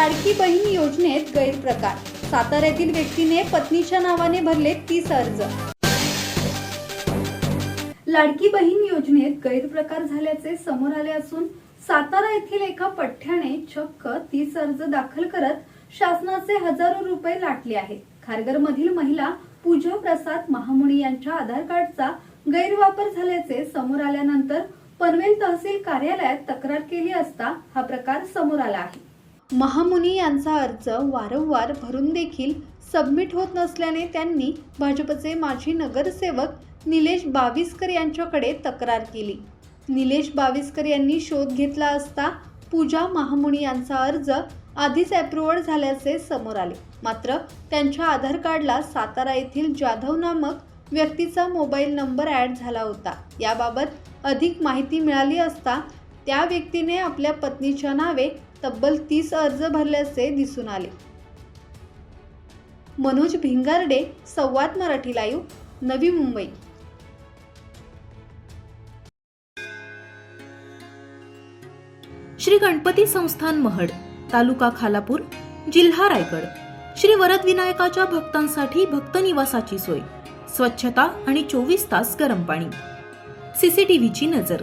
लाडकी बहीण योजनेत गैरप्रकार. साताऱ्यातील व्यक्तीने पत्नीच्या नावाने भरले तीस अर्ज. लाडकी बहीण योजनेत गैरप्रकार झाल्याचे समोर आले असून सातारा येथील एका पठ्ठ्याने चक्क तीस अर्ज दाखल करत शासनाचे हजारो रुपये लाटले आहेत खारगर मधील महिला पूजा प्रसाद महामुनी यांच्या आधार कार्डचा गैरवापर झाल्याचे समोर आल्यानंतर पनवेल तहसील कार्यालयात तक्रार केली असता हा प्रकार समोर आला आहे. महामुनी यांचा अर्ज वारंवार भरून देखील सबमिट होत नसल्याने त्यांनी भाजपचे माजी नगरसेवक निलेश बाविस्कर यांच्याकडे तक्रार केली. निलेश बाविस्कर यांनी शोध घेतला असता पूजा महामुनी यांचा अर्ज आधीच अप्रुव्हल झाल्याचे समोर आले. मात्र त्यांच्या आधार कार्डला सातारा येथील जाधव नामक व्यक्तीचा मोबाईल नंबर ॲड झाला होता. याबाबत अधिक माहिती मिळाली असता त्या व्यक्तीने आपल्या पत्नीच्या नावे तब्बल तीस अर्ज भरल्याचे दिसून आले. मनोज भिंगारडे संवाद मराठी लाईव्ह नवी मुंबई. श्री गणपती संस्थान महड तालुका खालापूर जिल्हा रायगड. श्री वरद विनायकाच्या भक्तांसाठी भक्त निवासाची सोय स्वच्छता आणि चोवीस तास गरम पाणी. सीसीटीव्हीची नजर.